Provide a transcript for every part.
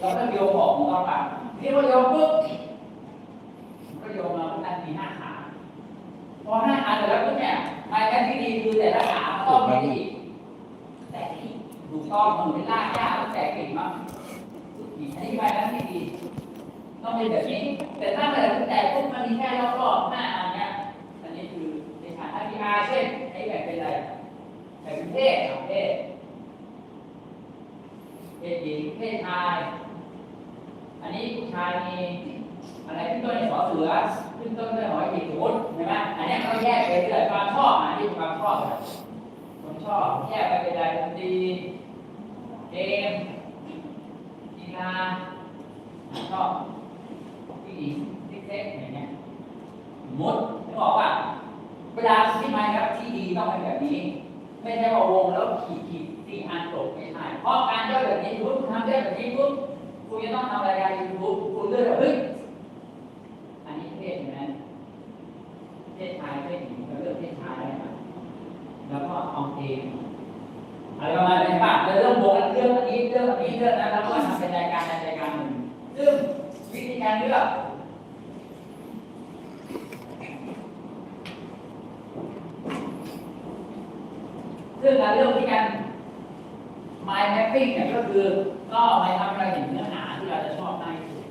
เราก็โยงของของเราไปนี่พอโยงปุ๊บก็โยงมาตั้งมีห้าขาพอห้าขาเสร็จแล้วปุ๊บเนี่ยไม้แค่ที่ดีคือแต่ละขาต้องไม่ดีแต่ที่ถูกต้องมันเป็นรากหญ้าแล้วแต่กิ่งมั้งอันนี้ไปแล้วไม่ดี ต้องเป็นแบบนี้ แต่ถ้าเกิดแต่ปุ๊บมันมีแค่รอบๆหน้าอันเนี้ยอันนี้คือในฐานะที่อาเช่นไอ้แบบเป็นอะไรแบ่งเป็นเพศสองเพศเพศหญิงเพศชาย อันนี้ผู้ชายมีอะไรขึ้นต้นในสอเสือขึ้นต้นด้วยหอยหีบสมมติใช่ไหมอันนี้ก็แยกไปเรื่อยความชอบอันนี้ความชอบแบบผมชอบแยกไปเป็นอะไรดนตรีเกมกีฬาชอบผู้หญิงเล็กๆอย่างเงี้ยมดนึกออกว่า เวลาที่มาครับที่ดีต้องเป็นแบบนี้ ไม่ใช่ว่าวงแล้วขีดขีดสี่อันจบไม่ใช่เพราะการย่อยแบบนี้ปุ๊บทำย่อยแบบนี้ปุ๊บ คุณจะต้องทำรายการยูทูบคุณเลือกเฮ้ยอันนี้เพศใช่ไหมเพศชายเพศหญิงเราเลือกเพศชายได้ไหมแล้วก็เอาเองอะไรประมาณนี้ป่ะเราเริ่มโบกเรื่องอันนี้เรื่องอันนี้เรื่องนั้นแล้วก็ทำเป็นรายการรายการหนึ่งซึ่งวิธีการเลือกซึ่งการเลือกวิธีการ mind mapping เนี่ยก็คือก็ไปทำอะไรถึงเนื้อหา เราจะชอบได้ที่สุด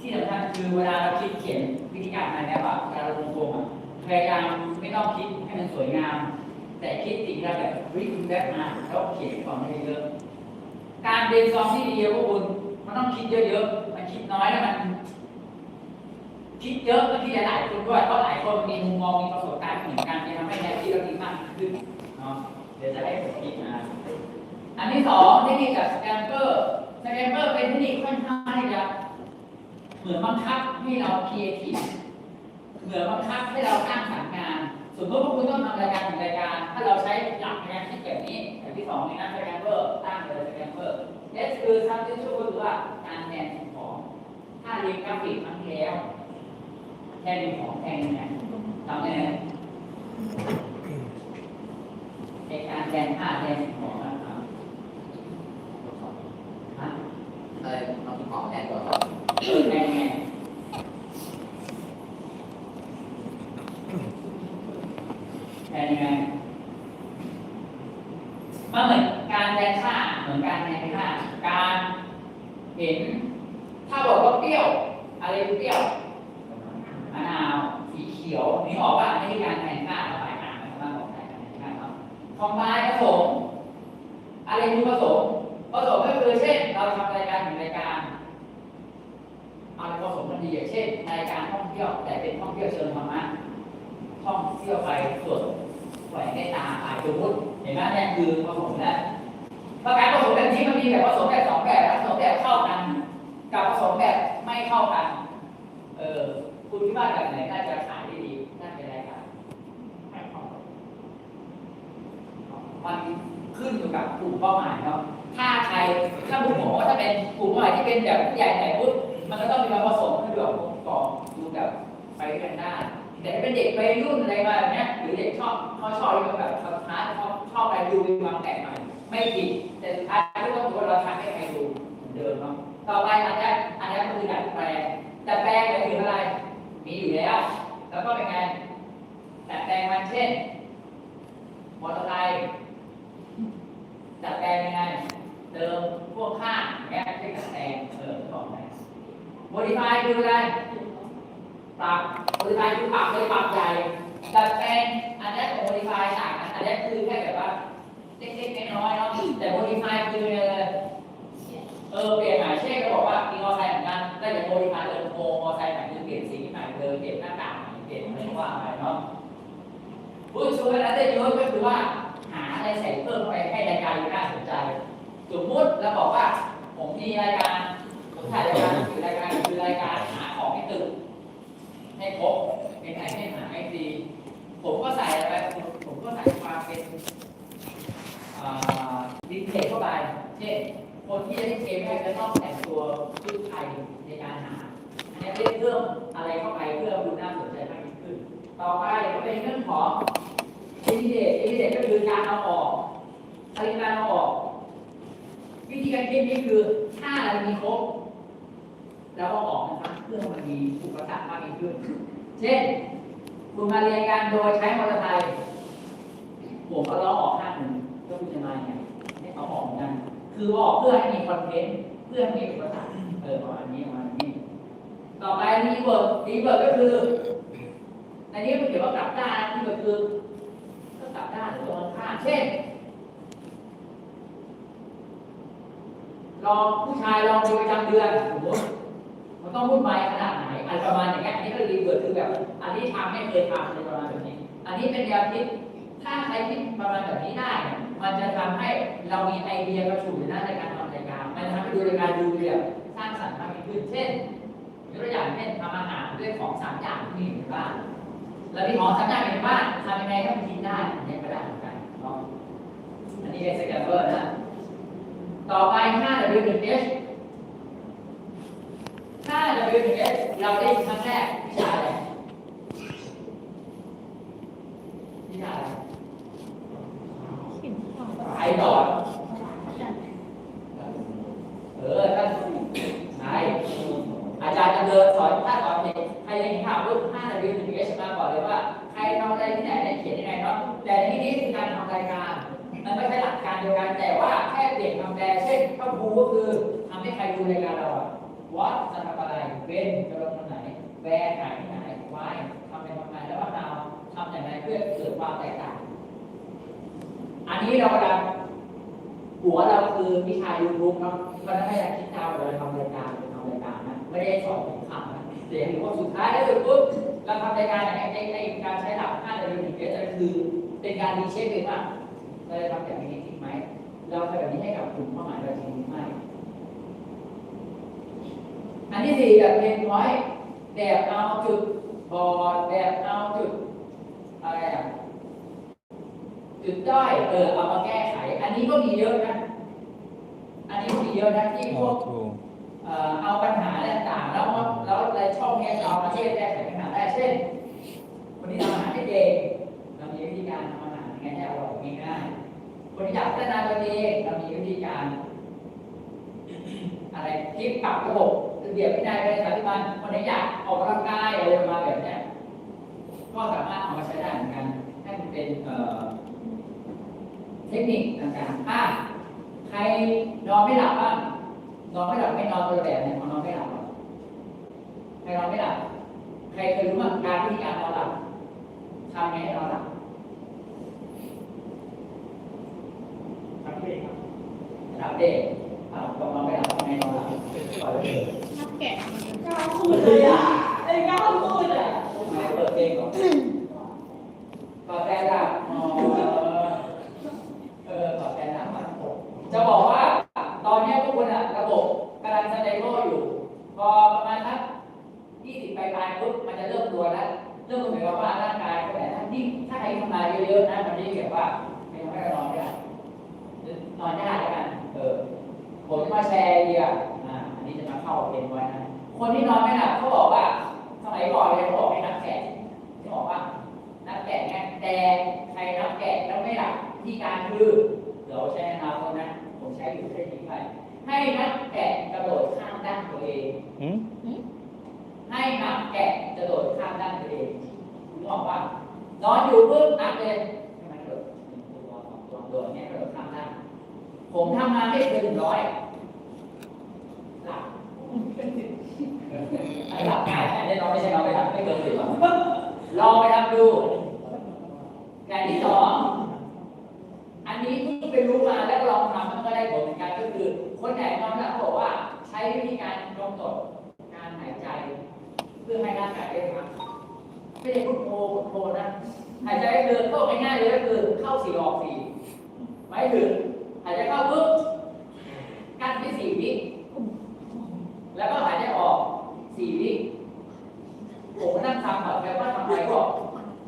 ที่สำคัญคือเวลาเราคิดเขียนวิธีการอะไรแบบอะเวลาเราลงโครงอะพยายามไม่ต้องคิดให้มันสวยงาม แต่คิดสิ่งที่เราแบบวิคุณแบบมาแล้วเขียนก่อนให้เยอะการเรียนซองที่ดีพวกคุณมันต้องคิดเยอะๆมันคิดน้อยแล้วมัน คิดเยอะก็ที่หลายคนด้วยเพราะหลายคนมีมุมมองมีประสบการณ์เหมือนกันจะทำให้แนวคิดเราดีมากขึ้นเนาะเดี๋ยวจะให้ผมคิดนะอันที่สองเทคนิคจากสแกนเปอร์ สแกนเปอร์เป็นเทคนิคค่อนข้างที่จะเหมือนบังคับให้เราครีเอทีฟเหมือนบังคับให้เราสร้างสรรค์งาน สมมติว่าคุณต้องทำรายการหนึ่งรายการ ถ้าเราใช้หลักในการคิดแบบนี้แบบที่สองนี่นะสแกนเปอร์ตั้งเลยสแกนเปอร์ S คือ substitute ก็คือว่าการแทนสิ่งของ ถ้าเรียนกราฟิกครั้งที่แล้วแทนของแทนยังไงทำได้ไหมในการแทนค่าแทนสิ่งของนะครับฮะ อะไรเราที่ของแทนตัวเรา เออแทนยังไงแทนยังไงมันเหมือนการแทนค่าเหมือนการแทนค่า การเห็น ถ้าบอกว่าเปรี้ยว อะไรคือเปรี้ยว มะนาวสีเขียวนี่ออกว่าไม่ใช่การแทนค่าเข้าไปอ่านนะครับบอกแทนค่าครับคอมไบผสม อะไรคือผสมผสมก็คือเช่น เราทำรายการหนึ่งรายการเอาผสมมันดีอย่างเช่นรายการท่องเที่ยวแต่เป็นท่องเที่ยวเชิงธรรมะท่องเที่ยวไปสวดแหวนในตาอายสมมติเห็นไหมเนี่ยคือผสมแล้วประการผสมแบบนี้มันมีแบบผสมแบบสองแบบผสมแบบเข้ากัน กับผสมแบบไม่เข้ากัน เออคุณคิดว่าแบบไหนน่าจะขายได้ดีน่าจะได้กันไม่เข้ากันมัน ขึ้นอยู่กับกลุ่มเป้าหมายเนาะถ้าใครถ้าผมบอกว่าถ้าเป็นกลุ่มเป้าหมายที่เป็นแบบผู้ใหญ่ไหนปุ๊บมันก็ต้องมีการผสมให้แบบกลมกล่อมดูแบบไปกันได้แต่ถ้าเป็นเด็กวัยรุ่นอะไรมาแบบเนี้ยหรือเด็กชอบเขาชอบแบบคอนทราสต์ชอบชอบอะไรดูมีความแปลกใหม่ไม่ผิดแต่สุดท้ายก็ต้องดูว่าเราทำให้ใครดูเหมือนเดิมเนาะต่อไปอันนี้อันนี้คือดัดแปลงดัดแปลงหมายถึงอะไร มีอยู่แล้ว แล้วก็เป็นไงดัดแปลงมันเช่นมอเตอร์ไซค์ ดัดแปลงยังไง เติมพวกข้างอย่างเงี้ยเป็นดัดแปลงเออบอกไปโมดิฟายคืออะไร ปรับโมดิฟายคือปรับเลยปรับใหญ่ดัดแปลงอันนี้ของโมดิฟายต่างกันอันนี้คือแค่แบบว่าเล็กๆน้อยๆเนาะ แต่โมดิฟายคืออะไรเออเปลี่ยนหมายเช่นก็บอกว่ามีมอไซค์เหมือนกันได้จากโมดิฟายเลยโมมอไซค์ใหม่คือเปลี่ยนสีใหม่เลยเปลี่ยนหน้าต่างเปลี่ยนอะไรก็ว่าไปเนาะพูดช่วยแล้วได้ยอะก็คือว่า หาอะไรใส่เพิ่มเข้าไปให้รายการดูน่าสนใจสมมุติแล้วบอกว่า ผมมีรายการผมถ่ายรายการคือรายการคือรายการหาของให้ตึกให้ครบเป็นไงให้หาให้ดีผมก็ใส่อะไรไปผมผมก็ใส่ความเป็นดินเทจเข้าไปเช่นคนที่จะเล่นเกมได้จะต้องแต่งตัวชุดไทยในการหาอันนี้เล่นเพิ่มอะไรเข้าไปเพื่อดูน่าสนใจมากยิ่งขึ้น ต่อไปก็เป็นเรื่องของ อินเดตอินเดตก็คือการเอาออกอะไรการเอาออก วิธีการคิดนี่คือถ้าเราแล้วก็ออกนะครับเครื่อมันมีอุปสรรคมากยิ่งขึ้น เช่น คุณมาเรียนการโดยใช้มอเตอร์ไซค์ผมก็ล้อออกข้างหนึ่งก็คุณจะมาไงให้เขาออกเหมือนกัน คือออกเพื่อให้มีคอนเทนต์เพื่อให้มีอุปสรรคเออประมาณนี้ประมาณนี้ ต่อไปรีเวิร์ดรีเวิร์ดก็คือ อันนี้มันเกี่ยวกับกลับด้านนะรีเวิร์ดคือ กลับด้านหรือตรงข้ามเช่นลองผู้ชายลองดูประจำเดือนสมมติมันต้องวุ่นวายขนาดไหนอะไรประมาณอย่างเงี้ยอันนี้ก็รีเวิร์ดคือแบบ อันนี้ทำไม่เคยทำอะไรประมาณแบบนี้ อันนี้เป็นแนวคิดถ้าใครคิดประมาณแบบนี้ได้นี่มันจะทำให้เรามีไอเดียกระฉูดในด้าในการทำรายการมันทำให้ดูรายการดูแบบสร้างสรรค์มากขึ้นเช่นยกตัวอย่างเช่นทำอาหารด้วยของสามอย่างที่มีอยู่ในบ้านแล้วมีของสามอย่างในบ้านทำยังไงให้มันกินได้อันนี้ก็ได้เหมือนกันเนาะอันนี้เป็นสแกนเวอร์นะ ต่อไป 5W1H 5W1H เราได้ครั้งแรกวิชาอะไรวิชาอะไรไอดอดเออท่านใช่อาจารย์จะเดินสอนถ้าสอนเด็กใครยังเห็นภาพรูป 5W1H มาก่อนเลยว่า ใครทำอะไรที่ไหนเนี่ยเขียนยังไงเนาะแต่ในที่นี้คือการทำรายการ มันไม่ใช่หลักการเดียวกันแต่ว่าแค่เปลี่ยนคำแป ลเช่นข้าภูก็คือทำให้ใครดูรายการเราอะวัดจะทำอะไรเว้นจะลงตรงไหนแวร์หายที่ไหนวายทำไปทำไมแล้วว่าเราทำอย่างไรเพื่อเกิดความแตกต่าง อันนี้เรากำลังหัวเราคือวิชายูทูบเนาะมันไม่ได้คิดดาวเราทำรายการทำรายการนะไม่ได้สอนถึงคำนะเดี๋ยวถึงว่าสุดท้ายแล้วสุดปุ๊บเราทำรายการในในการใช้หลัก5จะเป็นเดียวจะคือ เป็นการดีเช็คเลยว่าเราจะทำแบบนี้จริงไหม เราทำแบบนี้ให้กับกลุ่มเป้าหมายเราจริงหรือไม่อันที่สี่แบบเพนพอยต์แบบเอาจุดบอดแบบเอาจุดอะไรอะจุดด้อยเออเอามาแก้ไข อันนี้ก็มีเยอะนะ อันนี้ก็มีเยอะนะที่พวกถูกเอ่อเอาปัญหาต่างๆแล้วมาแล้วในช่องเนี้ยจะเอามาช่วยแก้ไขปัญหาได้เช่นคนที่ทำอาหารไม่เก่งเรามีวิธีการทำอาหารยังไงให้อร่อยง่ายๆ คนอยากพัฒนาตัวเองเรามีวิธีการ อะไรคลิปปรับระบบระเบียบวินัยประชาธิปไตยคนไหนอยากออกกำลังกายอะไรประมาณแบบเนี้ยก็สามารถเอามาใช้ได้เหมือนกันให้มันเป็นเทคนิคต่างๆอะใครนอนไม่หลับบ้างนอนไม่หลับไม่นอนตัวแบบเนี่ยนอนไม่หลับใครนอนไม่หลับใครเคยรู้ว่าการวิธีการนอนหลับทำไงให้นอนหลับ จะบอกว่าตอนนี้ยพวกคุณอะระบบกำลังสเตเบิลอยู่ พอประมาณสักยี่สิบปลายๆปุ๊บมันจะเริ่มตัวแล้วเริ่มเหมือนกับว่าร่างกายแบบถ้ายิ่ถ้าใครทำงานเยอะๆนะมันจะแบบว่าไม่ทำให้เรานอนไม่ได้นอนยากแล้วกันเออผมจะมาแชร์เดียอ่าอันนี้จะมา เข้าเพนไว้นะคนที่นอนไม่หลับเขาบอกว่า สมัยก่อนเนี่ยเขาบอกให้นับแกะที่บอกว่า นับแกะไงแต่ใครนับแกะแล้วไม่หลับวิธีการคือเดี๋ยวใช้อนาคตนะผมใช้อยู่เส้นนี้ไปให้นักแกะกระโดดข้ามด้านตัวเองอืมให้นักแกะกระโดดข้ามด้านตัวเองคุณบอกว่านอนอยู่ปุ๊บนับเลยให้มันกระโดดหนึ่งตัวสองตัวโดดเนี่ยกระโดดข้ามด้านผมทำมาไม่เกินร้อยหลับ ไอ้หลับง่ายแต่แน่นอนไม่ใช่เราไปทำไม่เกินสิบหรอกลองไปทำดูอย่างที่สองอันนี้เพิ่งไปรู้มาแล้วลองทำมันก็ได้ผลเหมือนกันก็คือ คนไหนนอนหลับเขาบอกว่าใช้วิธีการกำหนดการหายใจ เพื่อให้ร่างกายได้พักไม่ได้พุทโธพุทโธนะหายใจเดินเข้าง่ายๆเลยก็คือเข้าสี่ออกสี่หมายถึงหายใจเข้าปุ๊บกั้นไว้สี่วิแล้วก็หายใจออก สี่วิผมก็นั่งทำแบบแปลว่าทำไปก็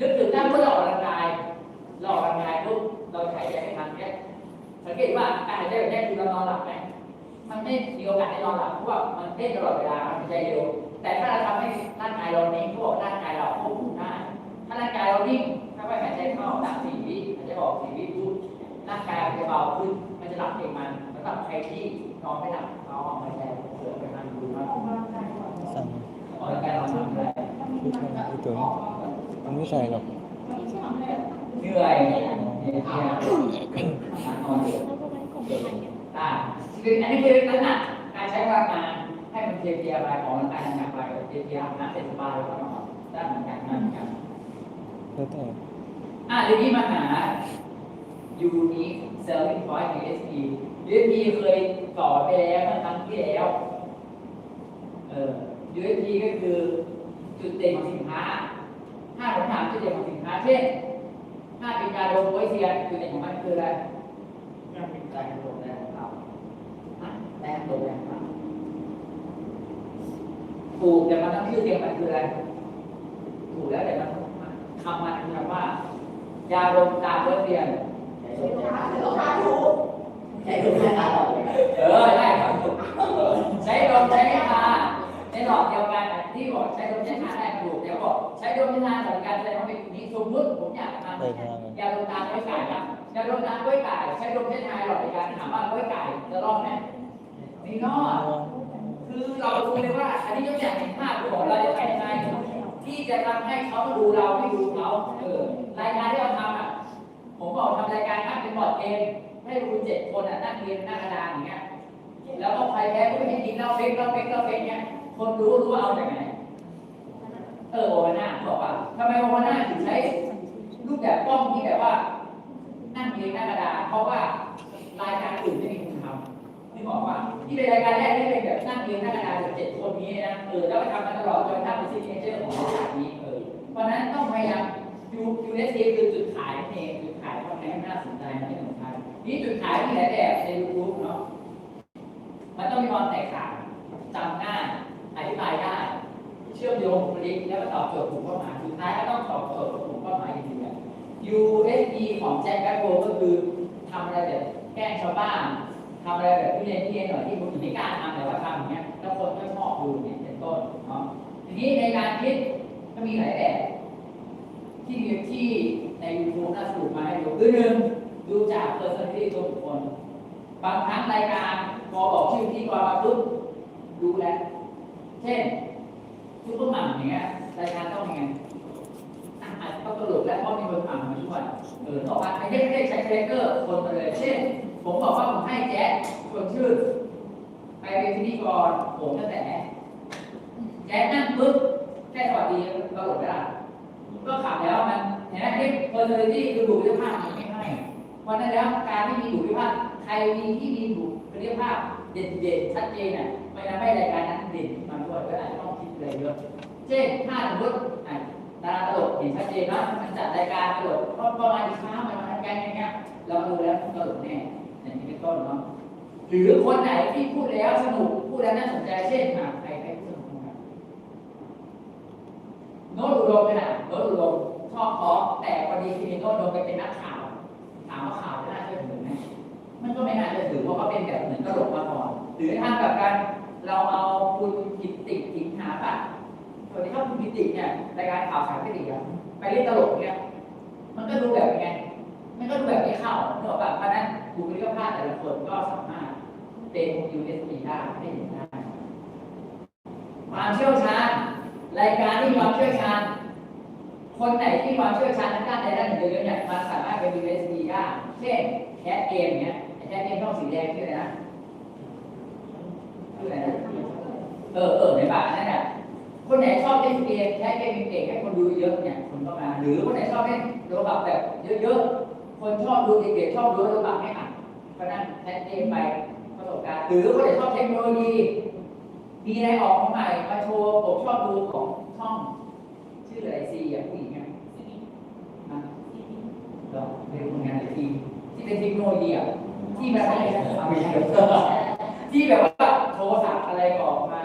นึกถึงนั่งเพื่อออกกำลังกายเราออกกำลังกายปุ๊บเราหายใจไม่ทันเนี่ยสังเกตว่าการหายใจแบบนี้คือเรานอนหลับไหมมันไม่มีโอกาสได้นอนหลับเพราะว่ามันเต้นตลอดเวลามันใจเร็วแต่ถ้าเราทำให้ร่างกายเรานิ่งเขาบอกร่างกายเราควบคุมได้ถ้าร่างกายเรานิ่งถ้าไม่หายใจเข้าสามสี่วิหายใจออกสี่วิปุ๊บร่างกายมันจะเบาขึ้นมันจะหลับเองมันสำหรับใครที่นอนไม่หลับเราเอาหายใจเผื่อไปทางดูนะ ออกกำลังกายก่อน ตัวนี้มันไม่ใส่หรอกเหนื่อยเนี่ยเนี่ยนอนอยู่ได้คืออันนี้คือลักษณะการใช้พลังงานให้มันเพลียๆไปของมันกายหนักๆไปเพลียๆนะเสร็จสบายแล้วก็นอนได้เหมือนกันนะเหมือนกันแล้วแต่อะเดี๋ยวนี้มาหา unique selling point ใน SP USP เคยสอนไปแล้วมื่อครั้งที่แล้วเออ USP ก็คือ จุดเด่นของสินค้าถ้าผมถามจุดเด่นของสินค้า เช่นถ้าเป็นยาดมโพยเซียนจุดเด่นของมันคืออะไรมันเป็นการดมแรงของเราอะแรงดมแรงของเราถูกแต่มันต้องชื่อเสียงมันคืออะไร ถูกแล้วแต่มันคำมันคือคำว่า ยาดมตาโพยเซียนใช้ดูแค่ตาหลอดเลยเออได้ครับใช้ดมใช้ทาใน หลอดเดียวกันอ่ที่บอกใช้ดมใช้ทาได้ถูกเดี๋ยวบอกใช้ดมใช้ทาเหมือนกันแสดงว่าเป็นนี้สมมติผมอยากทำใส่างเลยาดมตาก้อยไก่ครับยาดมตาก้อยไก่ใช้ดมใช้ทาหลอดเดียวกันถามว่าก้อยไก่จะรอดไหมไม่รอดคือเราดูเลยว่า อันนี้ยกอย่างเห็นภาพของเราจะทำยังไงที่จะทำให้เขาดูเราไม่ดูเขาเออรายการที่เราทำอะผมบอกทำรายการนั่งเป็นบอร์ดเกมให้คุณเจ็ดคนอะนั่งเรียนหน้ากระดานอย่างเงี้ยแล้วก็ใครแพ้ก็ไม่ให้กินเหล้าเฟ้กเหล้าเฟ้กเหล้าเฟ้กเนี้ย คนรู้รู้ว่าเอาจากไหน เออโอวาน่าบอกว่าทำไมโอวาน่าถึงใช้รูปแบบกล้องที่แบบว่า นั่งเรียงหน้ากระดาษเพราะว่ารายการอื่นไม่มีคุณทำที่บอกว่าที่เป็นรายการแรกที่เป็นแบบนั่งเรียงหน้ากระดาษแบบเจ็ดคนนี้นะเออแล้วก็ทำมาตลอดจนทำเป็นซิกเนเจอร์ของบริษัทนี้เออเพราะนั้นต้องพยายามยูยูเอสซีคือจุดขายเองจุดขายทำให้น่าสนใจนะที่สำคัญนี่จุดขายมีหลายแบบในยูทูบเนาะมันต้องมีความแตกต่างจำง่าย อธิบายได้ เชื่อมโยงบุคลิกแล้วก็ตอบโจทย์กลุ่มเป้าหมายสุดท้ายก็ต้องตอบโจทย์กลุ่มเป้าหมายจริงๆ USP ของแจ็คแบ็คโฮก็คือทำอะไรแบบแกล้งชาวบ้านทำอะไรแบบที่เรียนที่เรียนหน่อยที่คนอื่นไม่กล้าทำแต่ว่าทำอย่างเงี้ยแล้วคนก็ชอบดูเนี่ยเป็นต้นเนาะทีนี้ในการคิดก็มีหลายแบบที่มีที่ใน YouTube น่าสรุปมาให้ดูคือหนึ่งดูจาก personality ตัวบุคคลบางครั้งรายการพอบอกชื่อพิธีกรมาปุ๊บรู้แล้ว เช่นซุปเปอร์หม่ำอย่างเงี้ยรายการต้องยังไงอ่าจจะต้องตลกและเพราะมีคนหม่ำมาช่วยเออต่อมาไอ้เรียกเรียกใช้เทรคเกอร์คนมาเลยเช่น ผมบอกว่าผมให้แจ๊สคนชื่อไปเป็นพิธีกรผมตั้งแต่แจ๊สนั่งปุ๊บแค่สวัสดีตลกได้ละก็ขับแล้วมันเห็นไหมเรียก personality คือบุคลิกภาพมันไม่ให้เพราะฉะนั้นแล้วการที่มีบุคลิกภา ใครมีที่มีบุคลิกภาพเด่นๆชัดเจนน่ะมันทำให้รายการนั้นเด่นมาด้วยก็อาจจะต้องคิดอะไรเยอะเช่นถ้าสมมติอะดาราตลกเห็นชัดเจนเนาะมันจัดรายการตลกก็ประมาณอีกครั้งมันมาทำกันอย่างเงี้ยเราดูแล้วตลกแน่อย่างนี้เป็นต้นเนาะหรือคนไหนที่พูดแล้วสนุกพูดแล้วน่าสนใจเช่นใครใครพูดสนุกนะครับโน้ตอุดมไปนะโน้ตอุดมชอบเพราะแต่พอดีคือโน้ตอุดมไปเป็นนักข่าว ถามว่าข่าวน่าเชื่อถือไหม มันก็ไม่น่าเชื่อถือเพราเขาเป็นแบบเหมือนตลกมาก่อน หรือถ้ากับการเราเอาคุณกิตติถิงหาปะสวัสดีครับคุณกิตติเนี่ยรายการข่าวสารกิตติอะไปเล่นตลกเนี่ยมันก็ดูแบบยังไงมันก็ดูแบบไม่เข้าเนอะแบบเพราะนั้นบุคลิกภาพแต่ละคนก็สามารถเป็น USB ได้ให้เห็นได้ความเชี่ยวชาญรายการที่ความเชี่ยวชาญคนไหนที่ความเชี่ยวชาญทางด้านใดด้านหนึ่งเยอะๆเนี่ยมันสามารถเป็น USB ได้ เช่นแคสเกมเนี่ย คสเกมช่องสีแดงชื่ออะไรนะชื่ออะไรนะเออเออในบ้านนั่นแหละคนไหนชอบเล่นเกมแคสเกมเก่งๆให้คนดูเยอะเนี่ยคนก็มา หรือคนไหนชอบเล่นโรบอทแบบเยอะๆคนชอบดูเด็กๆชอบดูโรบอทให้อ่านเพราะนั้นแคสเกมไปประสบการณ์หรือคนไหนชอบเทคโนโลยีมีอะไรออกมาใหม่มาโชว์ผมชอบดูของช่อง ชื่ออะไรซีอะผู้หญิงอะอะเหรอเป็นคนงานไอทีที่เป็นเทคโนโลยีอะ ที่แบบไรนะเอาไม่ใช่ที่แบบว่าโทรศัพท์อะไรออกมา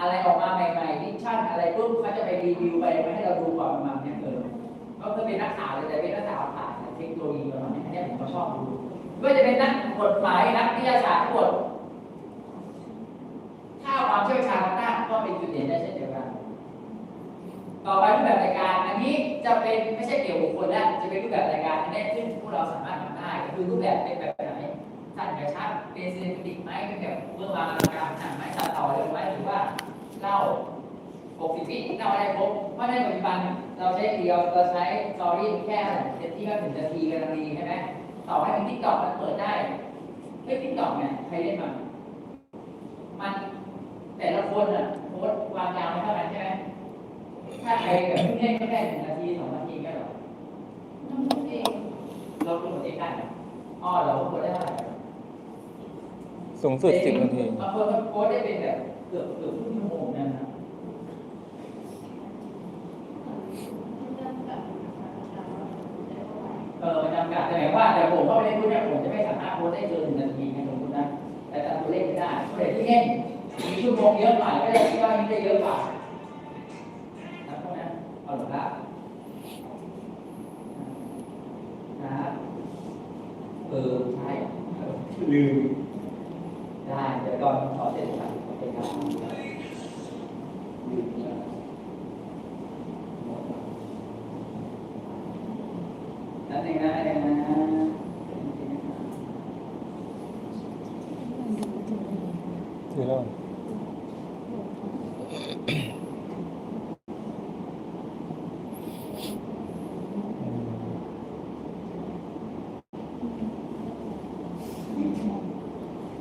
อะไรออกมาใหม่ๆมิชั่นอะไรปุ๊บเขาจะไปรีวิวไปมาให้เราดูก่อนประมาณเนี้ยเออก็คือเป็นนักข่าวเลยแต่เป็นนักข่าวผ่านเทคโนโลยีประมาณนี้อันนี้ผมก็ชอบดูก็จะเป็นนักกฎหมายนักวิทยาศาสตร์ทั้งหมดถ้าความเชี่ยวชาญด้านก็เป็นจุดเด่นได้เช่นเดียวกัน ต่อไปรูปแบบรายการอันนี้ จะเป็นไม่ใช่เกี่ยวกับบุคคลแล้วจะเป็นรูปแบบรายการอันนี้ซึ่งพวกเราสามารถทำได้คือรูปแบบเป็นแบบไหนสั้นกระชับเป็นซีนิติกไหมเป็นแบบเรื่องราวการหนังไหมตัดต่อเร็วไหมหรือว่าเล่า60วิเราได้ครบเพราในปัจจุบันเราใช้เดียวเราใช้สตอรี่แค่เต็มที่ก็ถึงนาทีกำลังดีใช่ไหมต่อให้เป็นทิกตอกมันเปิดได้เฮ้ยทิกตอกเนี่ยใครเล่นมันมันแต่ละคนอะโพส์วามยาวไม่เท่ากันใช่ไหม ใครแบบเล่นก็แค่หนึ่งนาทีสองนาทีก็หรอกต้องพูดเองเราเป็นคนเองได้ไหมอ๋อเราโพสต์ได้เท่าไหร่สูงสุดสิบนาทีบางคนก็โพสต์ได้เป็นแบบเกือบเกือบครึ่งชั่วโมงนั่นนะเออจำกัดแต่หมายว่าแต่ผมก็ไม่ได้พูดเนี่ยผมจะไม่สามารถโพสต์ได้เกินหนึ่งนาทีนะสมมตินะแต่ตามตัวเลขไม่ได้เพราะเด็กที่เล่นมีชั่วโมงเยอะหน่อยก็ได้ที่ว่ามันได้เยอะกว่านะพวกนั้นเอาหรอครับนะครับ เออใช่ลืมได้เดี๋ยวก่อนขอเสร็จครับโอเคครับลืมแล้ว นั่นเองนะเองนะ ถือแล้ว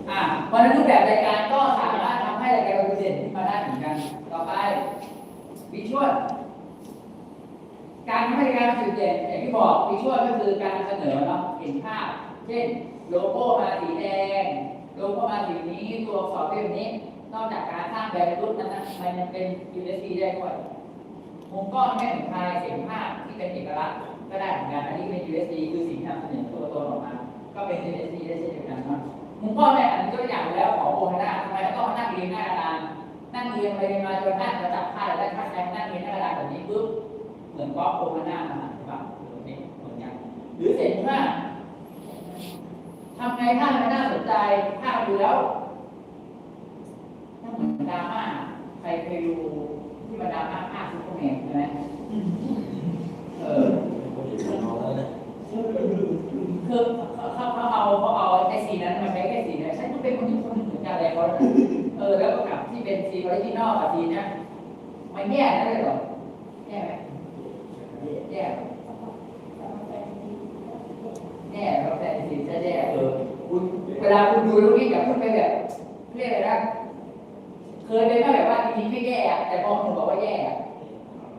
อะเพราะฉะนั้นรูป แบบรายการก็สามารถทำให้รายการเราเด่นขึ้นมาได้เหมือนกัน ต่อไปวิชวลการทำให้รายการจุดเด่นอย่างที่บอกวิชวลก็คือการเสนอเนาะเห็นภาพ เช่น โลโก้มาสีแดงโลโก้มาสีนี้ตัวอักษรเป็นแบบนี้ นอกจากการสร้างแบบรูปนั้นนะมันยังเป็น USC ได้ด้วยมุมกล้องแม่ของไทยเสียงภาพที่เป็นเอกลักษณ์ก็ได้เหมือนกันอันนี้เป็น USD คือสิ่งที่นำเสนอตัวตนออกมา ก็เป็น USD ได้เช่นเดียวกันเนาะ มุมกล้องแม่อันนี้ก็อย่างแล้วของโอฮาน่าทำไมต้องมานั่งเรียงหน้ากระดานนั่งเรียงไปเรียงมาจนนั่งจะจับผ้าแล้วถ้าใครนั่งเรียงหน้ากระดานแบบนี้ปุ๊บเหมือนกล้องโอฮาน่ามาใช่ปะแบบนี้เหมือนกันหรือเสียงภาพทำไงถ้ามันน่าสนใจถ้าดูแล้วถ้าเหมือนดราม่าใครเคยดูที่มันดราม่าภาคซุปเปอร์แมนใช่ไหมเออคือเขาเขาเอาเขาเอาไอ้สีนั้นมาใช้ หนึ่งเอลเออแล้วก็กับที่เป็นสีออริจินอลกับสีเนี้ยมันแย่ได้เลยหรอแย่ไหมแย่แย่แล้วแต่สีจะแย่เออคุณเวลาคุณดูตรงนี้กับคุณไปแบบเรียกอะไรนะเคยเป็นแบบว่าจริงๆไม่แย่อะแต่พอคุณบอกว่าแย่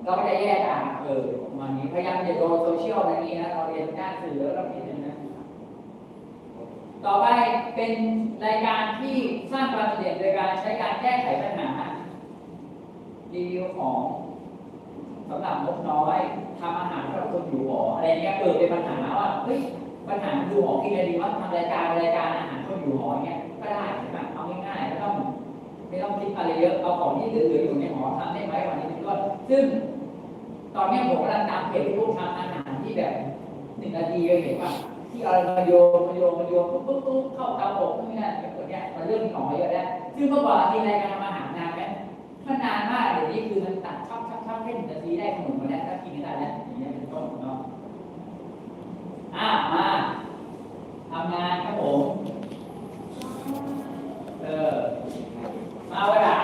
เราก็จะแยกอ่านเออมาณนี้พยายามอย่าโดนโซเชียลอะไรนี้นะเราเรียนด้านสื่อแล้วเราเห็นอย่างนั้น ต่อไปเป็นรายการที่สร้างความโดดเด่นโดยการใช้การแก้ไขปัญหารีวิวของสำหรับงบน้อยทำอาหารสำหรับคนอยู่หออะไรเงี้ยเกิดเป็นปัญหาว่าเฮ้ยปัญหาอยู่หอกินอะไรดีว่าทำรายการรายการอาหารคนอยู่หอเงี้ยก็ได้ใช่ไหมเอาง่ายๆไม่ต้องไม่ต้องคิดอะไรเยอะเอาของที่เหลือๆอยู่ในหอทำได้ไหมวันนี้เป็นต้นซึ่งตอนนี้ผมกำลังตามเพจที่พวกทำอาหารที่แบบหนึ่งนาทีเลยเห็นป่ะ ที่อะไรมาโยงมาโยงมาโยงปุ๊บปุ๊บเข้าเตาอบนี่นั่นเป็นคนเนี้ยมันเรื่องหน่อยเยอะแล้วซึ่งเมื่อก่อนกินอะการทำอาหารนานไหมมันนานมากเดี๋ยวนี้คือมันตัดชอบชอบชอบแค่หนึ่งนาทีได้ขนมมาแล้วถ้ากินกันแล้วอย่างเงี้ยเป็นต้นเนาะอ่ามาทำงานครับผมเออมาวระดา